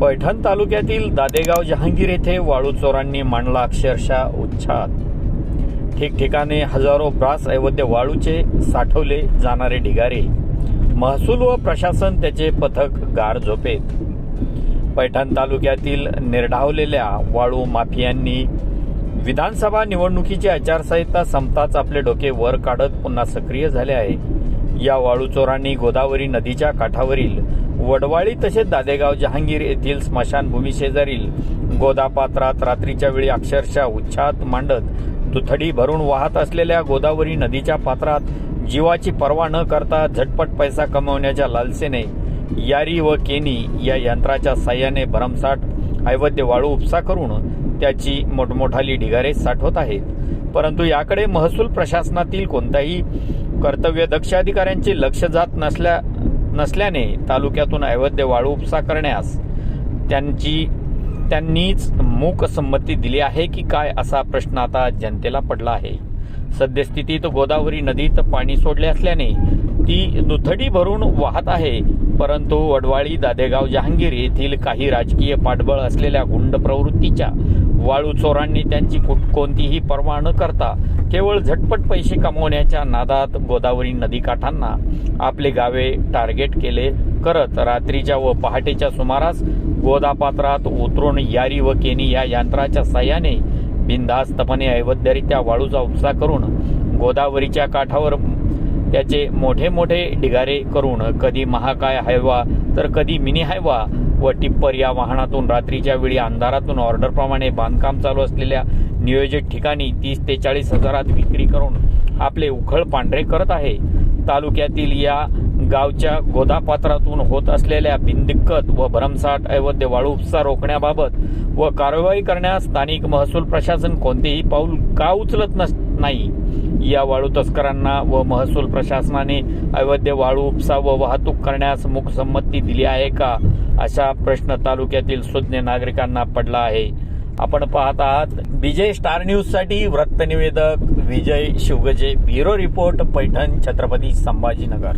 पैठण तालुक्यातील दादेगाव जहांगीर येथे वाळू चोरांनी मांडला अक्षरशः उच्छाद. ठिकठिकाणी हजारो ब्रास ऐवद्य वाळूचे साठवले जाणारे ढिगारे. महसूल व प्रशासन त्याचे पथक गार झोपेत. पैठण तालुक्यातील निर्ढावलेल्या वाळू माफियांनी विधानसभा निवडणुकीची आचारसंहिता संपताच आपले डोके वर काढत पुन्हा सक्रिय झाले आहे. या वाळू चोरांनी गोदावरी नदीच्या काठावरील वडवाळी तसेच दादेगाव जहांगीर येथील स्मशानभूमी शेजारील गोदापात्रात रात्रीच्या वेळी अक्षरशः उच्छात मांडत दुथडी भरून वाहत असलेल्या गोदावरी नदीच्या पात्रात जीवाची पर्वा न करता झटपट पैसा कमवण्याच्या लालसेने यारी व केनी या यंत्राच्या साह्याने भरमसाठ ऐवद्य वाळू उपसा करून त्याची मोठमोठाली ढिगारे साठवत आहेत. परंतु याकडे महसूल प्रशासनातील कोणत्याही कर्तव्यदक्ष अधिकाऱ्यांचे लक्ष जात नसल्या नसल्याने तालुक्यातून अवैध वाळू उपसा करण्यास त्यांची त्यांनीच मूक संमती दिली आहे की काय असा प्रश्न आता जनतेला पडला आहे. सद्यस्थितीत गोदावरी नदीत पाणी सोडले असल्याने ती दुथडी भरून वाहत आहे परंतु वडवाळी दादेगाव जहांगीर येथील काही राजकीय पाठबळ असलेल्या गुंड प्रवृत्तीच्या वाळू चोरांनी त्यांची कुठ- कोणतीही पर्वा न करता केवळ झटपट पैसे कमवण्याच्या नादात गोदावरी नदीकाठांना आपले गावे टार्गेट केले. करत रात्रीच्या व पहाटेच्या सुमारास गोदापात्रात उतरून यारी व केनी या यंत्राच्या साह्याने बिनधास्तपणे अवैधरित्या वाळूचा उपसा करून गोदावरीच्या काठावर त्याचे मोठे मोठे ढिगारे करून कधी महाकाय हायवा तर कधी मिनी हायवा व टिप्पर या वाहनातून रात्रीच्या वेळी अंधारातून ऑर्डरप्रमाणे बांधकाम चालू असलेल्या नियोजित ठिकाणी तीस ते चाळीस हजारात विक्री करून आपले उखळ पांढरे करत आहे. तालुक्यातील या गावच्या गोदापात्रातून होत असलेल्या बिनदिक्कत व भरमसाठ अवैध वाळू उपसा रोखण्याबाबत व कारवाई करण्यास स्थानिक महसूल प्रशासन कोणतेही पाऊल का उचलत नसते नाही. या वाळू तस्करांना व महसूल प्रशासनाने अवैध वाळू उपसा व वाहतूक करण्यास मूकसंमती दिली आहे का? असा प्रश्न तालुक्यातील सुज्ञ नागरिकांना पडला आहे. आपण पाहत आहात विजय स्टार न्यूजसाठी वृत्तनिवेदक Vijay Shivgaje. Bureau report Paithan Chhatrapati Sambhajinagar.